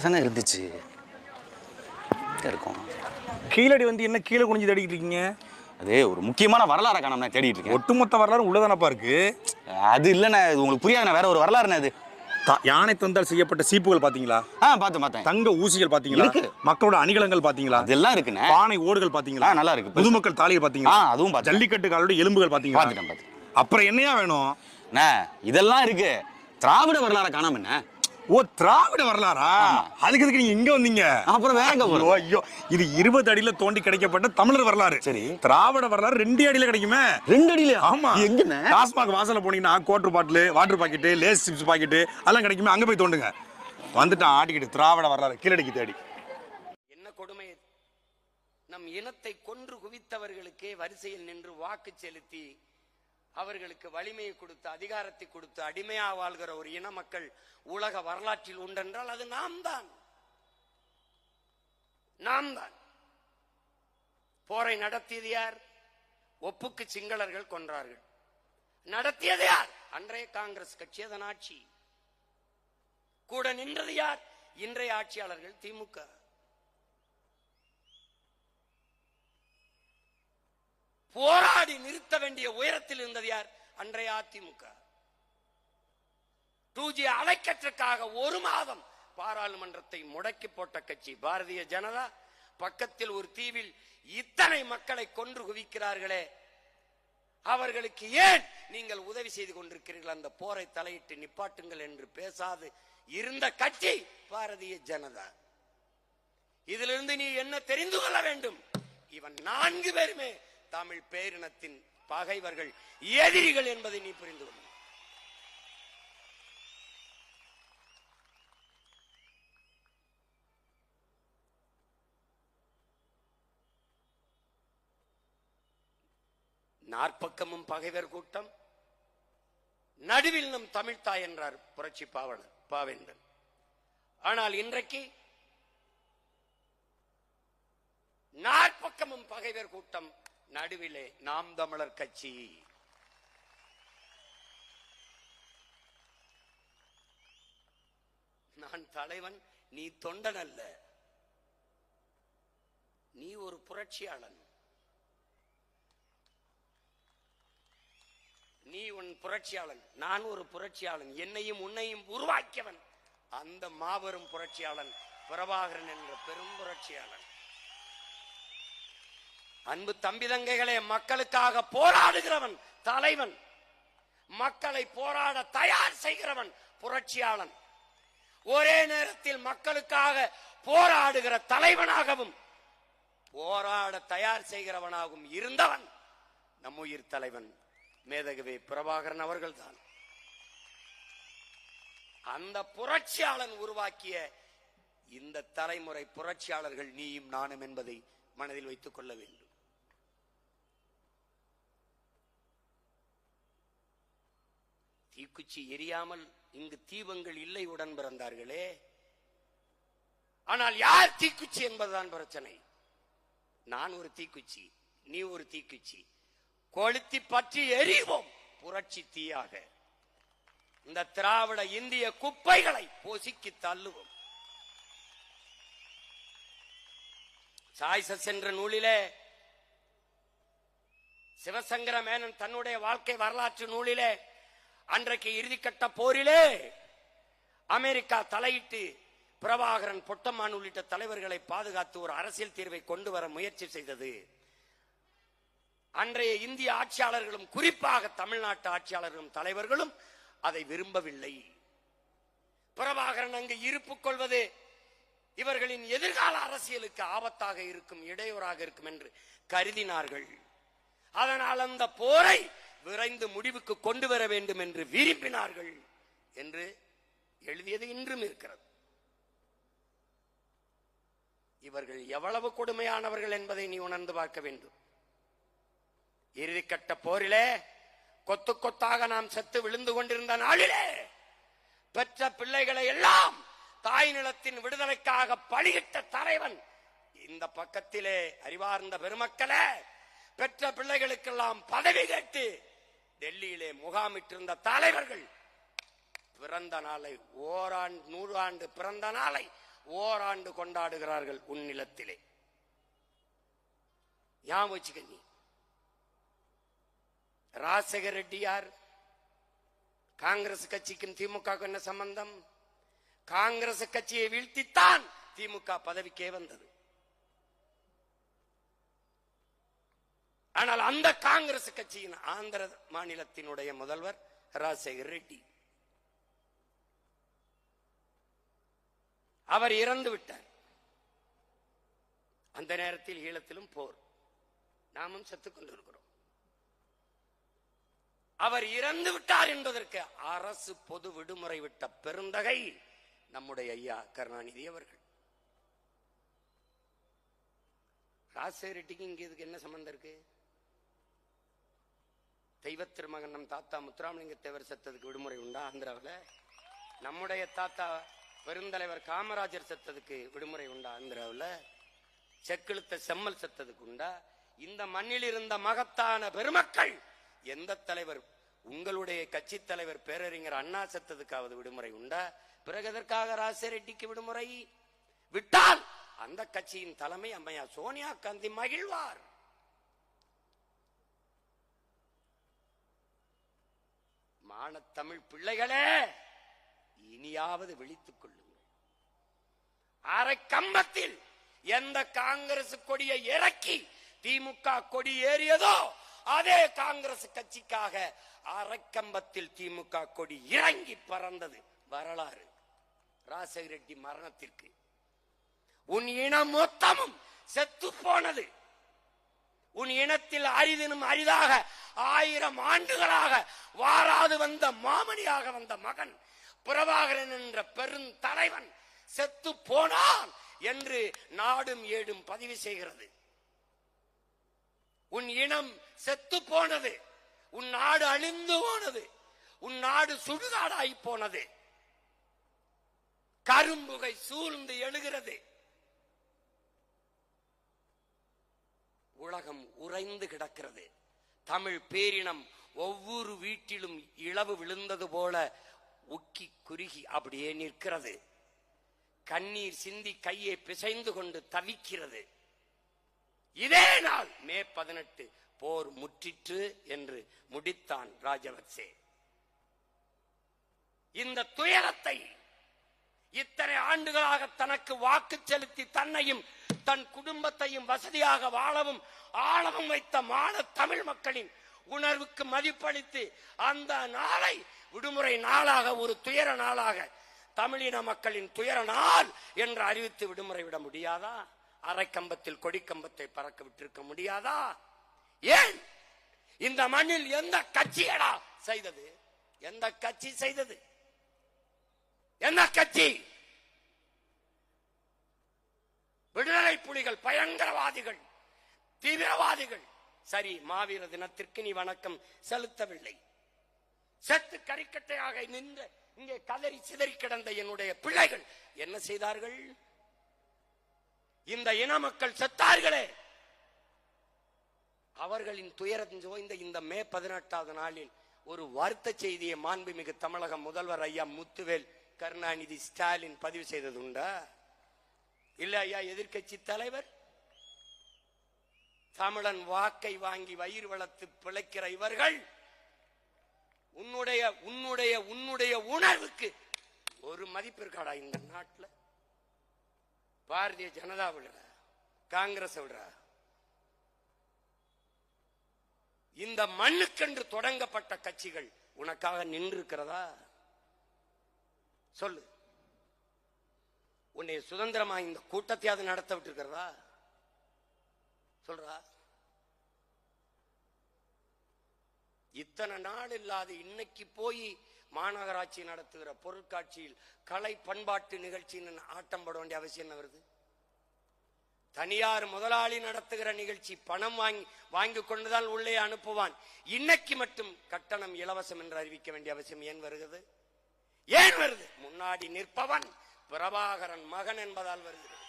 தானே இருந்துச்சு. இருக்கும். கீழடி வந்து என்ன கீழே குனிஞ்சு தேடிக்கிட்டு இருக்கீங்க? அது ஒரு முக்கியமான வரலாறை காணாம நான் தேடிட்டு இருக்கேன். ஒட்டுமொத்த வரலாறு உள்ளதானப்பா இருக்கு? அது இல்லைண்ணே இது உங்களுக்கு புரியாதுண்ணே வேற ஒரு வரலாறுண்ணே அது த- யானை தந்தால் செய்யப்பட்ட சீப்புகள் பாத்தீங்களா? ஆ பார்த்தேன் பார்த்தேன் தங்க ஊசிகள் பாத்தீங்களா? இருக்கு. மக்களோட அணிகலங்கள் பாத்தீங்களா? அதெல்லாம் இருக்குண்ணே. பானை ஓடுகள் பாத்தீங்களா? ஆ, நல்லா இருக்கு. பொதுமக்கள் தாலிகள் பாத்தீங்களா? ஆ, அதுவும் பார்த்தேன். ஜல்லிக்கட்டு காலோட எலும்புகள் பாத்தீங்களா? பார்த்துட்டேன் பார்த்துட்டேன் அப்புறம் என்னையா வேணும்? அண்ணே இதெல்லாம் இருக்கு. திராவிட வரலாறை காணாம என்ன ஓ திராவிட வரலாறா? அதுக்கு எதுக்கு நீங்க இங்க வந்தீங்க? அப்புறம் வேற எங்க ஐயோ, போறோம் ஐயோ. இது இருபது அடியில தோண்டி கிடைக்கப்பட்ட தமிழர் வரலாறு. சரி. திராவிட வரலாறு ரெண்டு அடியில கிடைக்குமே. ரெண்டு அடியில ஆமா. எங்கண்ணே? டாஸ்மாக் வாசல்ல போனீங்கன்னா quarter bottle water packet Lay's chips packet அதெல்லாம் கிடைக்குமே. அங்க போய் தோண்டுங்க. வந்துட்டான் ஆட்டிக்கிட்டு திராவிட வரலாறு கீழடிக்கு தேடி. என்ன கொடுமை? நம் இனத்தை கொன்று குவித்தவர்களுக்கே வரிசையில் நின்று வாக்கு செலுத்தி அவர்களுக்கு வலிமையை கொடுத்து அதிகாரத்தை கொடுத்து அடிமையா வாழ்கிற ஒரு இன மக்கள் உலக வரலாற்றில் உண்டென்றால் அது நாம் தான் நாம் தான் போரை நடத்தியது யார்? ஒப்புக்கு சிங்களர்கள் கொன்றார்கள். நடத்தியது யார்? அன்றைய காங்கிரஸ் கட்சி அதன் ஆட்சி. கூட நின்றது யார்? இன்றைய ஆட்சியாளர்கள் திமுக போராடி நிறுத்த வேண்டிய உயரத்தில் இருந்தது யார்? அன்றைய அதிமுக. டூ ஜி ஒரு மாதம் பாராளுமன்றத்தை முடக்கி போட்ட கட்சி பாரதிய ஜனதா. பக்கத்தில் ஒரு தீவில் இத்தனை மக்களை கொன்று குவிக்கிறார்களே. அவர்களுக்கு ஏன் நீங்கள் உதவி செய்து கொண்டிருக்கிறீர்கள்? அந்த போரை தலையிட்டு நிப்பாட்டுங்கள் என்று பேசாது இருந்த கட்சி பாரதிய ஜனதா. இதிலிருந்து நீ என்ன தெரிந்து கொள்ள வேண்டும்? இவன் நான்கு பேருமே தமிழ் பேரினத்தின் பகைவர்கள் எதிரிகள் என்பதை நீ புரிந்து கொள்ள நாற்பக்கமும் பகைவர் கூட்டம் நடுவில் நம் தமிழ்த்தாய் என்றார் புரட்சி பாவலர் பாவேந்தன். ஆனால் இன்றைக்கு நாற்பக்கமும் பகைவர் கூட்டம் நடுவிலே நாம் தமிழர் கட்சி. நான் தலைவன் நீ தொண்டன் அல்ல. நீ ஒரு புரட்சியாளன். நீ உன் புரட்சியாளன் நான் ஒரு புரட்சியாளன் என்னையும் உன்னையும் உருவாக்கியவன். அந்த மாபெரும் புரட்சியாளன் பிரபாகரன் என்ற பெரும் புரட்சியாளன். அன்பு தம்பி தங்கைகளே மக்களுக்காக போராடுகிறவன் தலைவன். மக்களை போராட தயார் செய்கிறவன் புரட்சியாளன். ஒரே நேரத்தில் மக்களுக்காக போராடுகிற தலைவனாகவும் போராட தயார் செய்கிறவனாகவும் இருந்தவன் நம் உயிர் தலைவன் மேதகவே பிரபாகரன் அவர்கள்தான். அந்த புரட்சியாளன் உருவாக்கிய இந்த தலைமுறை புரட்சியாளர்கள் நீயும் நானும் என்பதை மனதில் வைத்துக் கொள்ள வேண்டும். தீக்குச்சி எரியாமல் இங்கு தீபங்கள் இல்லை உடன் பிறந்தார்களே. ஆனால் யார் தீக்குச்சி என்பதுதான் பிரச்சனை. நான் ஒரு தீக்குச்சி நீ ஒரு தீக்குச்சி. கொளுத்தி பற்றி எரிவோம் புரட்சி தீயாக. இந்த திராவிட இந்திய குப்பைகளை பொசுக்கி தள்ளுவோம். சாய்சஸ் என்ற நூலிலே சிவசங்கர மேனன் தன்னுடைய வாழ்க்கை வரலாற்று நூலிலே அன்றைக்கு இறுதிக்கட்ட போரிலே அமெரிக்கா தலையிட்டு பிரபாகரன் பொட்டம்மான் உள்ளிட்ட தலைவர்களை பாதுகாத்து ஒரு அரசியல் தீர்வை கொண்டு வர முயற்சி செய்தது. அன்றைய இந்திய ஆட்சியாளர்களும் குறிப்பாக தமிழ்நாட்டு ஆட்சியாளர்களும் தலைவர்களும் அதை விரும்பவில்லை. பிரபாகரன் அங்கு இருப்பு கொள்வது இவர்களின் எதிர்கால அரசியலுக்கு ஆபத்தாக இருக்கும் இடையூறாக இருக்கும் என்று கருதினார்கள். அதனால் அந்த போரை விரைந்து முடிவுக்கு கொண்டு வர வேண்டும் என்று விரும்பினார்கள் என்று எழுதியது இன்றும் இருக்கிறது. இவர்கள் எவ்வளவு கொடுமையானவர்கள் என்பதை நீ உணர்ந்து பார்க்க வேண்டும். இறுதிக்கட்ட போரிலே கொத்து கொத்தாக நாம் செத்து விழுந்து கொண்டிருந்த நாளிலே பெற்ற பிள்ளைகளை எல்லாம் தாய் நிலத்தின் விடுதலைக்காக பலியிட்ட தலைவன் இந்த பக்கத்திலே அறிவார்ந்த பெருமக்களே பெற்ற பிள்ளைகளுக்கெல்லாம் பதவி கேட்டு டெல்லியிலே முகாமிட்டிருந்த தலைவர்கள். பிறந்த நாளை ஓராண்டு நூறாண்டு பிறந்த நாளை ஓராண்டு கொண்டாடுகிறார்கள் உன் நிலத்திலே ஞாபகம் வச்சுக்க நீ. ராஜசேகர் ரெட்டி யார்? காங்கிரஸ் கட்சிக்கும் திமுக என்ன சம்பந்தம்? காங்கிரஸ் கட்சியை வீழ்த்தித்தான் திமுக பதவிக்கே வந்தது. ஆனால் அந்த காங்கிரஸ் கட்சியின் ஆந்திர மாநிலத்தினுடைய முதல்வர் ராஜசேகர் ரெட்டி. அவர் இறந்து விட்டார். அந்த நேரத்தில் ஈழத்திலும் போர். நாமும் செத்துக்கொண்டிருக்கிறோம் அவர் இறந்து விட்டார் என்பதற்கு அரசு பொது விடுமுறை விட்ட பெருந்தகை நம்முடைய ஐயா கருணாநிதி அவர்கள். ராஜசேகர் ரெட்டிக்கு இங்க இதுக்கு என்ன சம்பந்தம் இருக்கு? தெய்வ திருமகன் நம் தாத்தா முத்துராமலிங்க தேவர் செத்ததுக்கு விடுமுறை உண்டா? ஆந்திராவில். நம்முடைய தாத்தா பெருந்தலைவர் காமராஜர் செத்ததுக்கு விடுமுறை உண்டா? ஆந்திராவில். செக்கிழுத்த செம்மல் செத்ததுக்கு உண்டா? இந்த மண்ணில் இருந்த மகத்தான பெருமக்கள்! எந்த தலைவர்? உங்களுடைய கட்சி தலைவர் பேரறிஞர் அண்ணா செத்ததுக்காவது விடுமுறை உண்டா? பிறகு எதற்காக ராசிரெட்டிக்கு ரெட்டிக்கு விடுமுறை? விட்டால் அந்த கட்சியின் தலைமை அம்மையா சோனியா காந்தி மகிழ்வார்! ஆனத்தமிழ் பிள்ளைகளே இனியாவது விழித்துக் கொள்ளுங்கள். அரை கம்பத்தில் எந்த காங்கிரஸ் கொடியை இறக்கி திமுக கொடி ஏறியதோ அதே காங்கிரஸ் கட்சிக்காக அரைக்கம்பத்தில் திமுக கொடி இறங்கி பறந்தது வரலாறு. ராசகிரெட்டி ரெட்டி மரணத்திற்கு. உன் இனம் மொத்தமும் செத்து போனது. உன் இனத்தில் அரிதினும் அரிதாக ஆயிரம் ஆண்டுகளாக வாராது வந்த மாமணியாக வந்த மகன் பிரபாகரன் என்ற பெருந்தலைவன் செத்து போனான் என்று நாடும் ஏடும் பதிவு செய்கிறது. உன் இனம் செத்து போனது உன் நாடு அழிந்து போனது உன் நாடு சுடுகாடாய் போனது. கரும்புகை சூழ்ந்து எழுகிறது. உலகம் உறைந்து கிடக்கிறது. தமிழ் பேரினம் ஒவ்வொரு வீட்டிலும் இளவு விழுந்தது போல உக்கி குறுகி அப்படியே நிற்கிறது. கண்ணீர் சிந்தி கையை பிசைந்து கொண்டு தவிக்கிறது. இதே நாள் மே பதினெட்டு போர் முற்றிற்று என்று முடித்தான் ராஜபக்சே. இந்த துயரத்தை இத்தனை ஆண்டுகளாக தனக்கு வாக்கு செலுத்தி தன்னையும் தன் குடும்பத்தையும் வசதியாக வாழவும் ஆழவும் வைத்த மான தமிழ் மக்களின் உணர்வுக்கு மதிப்பளித்து அந்த நாளை விடுமுறை நாளாக ஒரு துயர நாளாக தமிழின மக்களின் துயர நாள் என்று அறிவித்து விடுமுறை விட முடியாதா? அரைக்கம்பத்தில் கொடிக்கம்பத்தை பறக்க விட்டிருக்க முடியாதா? ஏன்? இந்த மண்ணில் எந்த கட்சியடா செய்தது? எந்த கட்சி செய்தது? என்ன கட்சி? விடுதலை புலிகள் பயங்கரவாதிகள் தீவிரவாதிகள். சரி மாவீர தினத்திற்கு நீ வணக்கம் செலுத்தவில்லை. செத்து கறிக்கட்டையாக நின்ற இங்கே கதறி சிதறி கிடந்த என்னுடைய பிள்ளைகள் என்ன செய்தார்கள்? இந்த இன மக்கள் செத்தார்களே. அவர்களின் துயரம் ஜோய்ந்த இந்த மே பதினெட்டாவது நாளில் ஒரு வருத்த செய்தியை மாண்புமிகு தமிழக முதல்வர் ஐயா முத்துவேல் கருணாநிதி ஸ்டாலின் பதிவு செய்தது உண்டா இல்ல ஐயா எதிர்க்கட்சி தலைவர்? தமிழன் வாக்கை வாங்கி வயிறு வளர்த்து பிழைக்கிற இவர்கள் உன்னுடைய உன்னுடைய உன்னுடைய உணர்வுக்கு ஒரு மதிப்பு இருக்காடா இந்த நாட்டுல? பாரதிய ஜனதா விடுற காங்கிரஸ் விடுற. இந்த மண்ணுக்கென்று தொடங்கப்பட்ட கட்சிகள் உனக்காக நின்று இருக்கிறதா சொல்லு. உன்னை சுதந்திரமா இந்த கூட்டத்தையாவது நடத்த விட்டுருக்கிறதா? சொல்றா. இத்தனை நாள் இல்லாத இன்னைக்கு போய் மாநகராட்சி நடத்துகிற பொருட்காட்சியில் கலை பண்பாட்டு நிகழ்ச்சின்னு ஆட்டம் பட வேண்டிய அவசியம் என்ன வருது? தனியார் முதலாளி நடத்துகிற நிகழ்ச்சி பணம் வாங்கி வாங்கி கொண்டுதான் உள்ளே அனுப்புவான். இன்னைக்கு மட்டும் கட்டணம் இலவசம் என்று அறிவிக்க வேண்டிய அவசியம் ஏன் வருகிறது? ஏன் வருது? முன்னாடி நிற்பவன் பிரபாகரன் மகன் என்பதால் வருகிறது.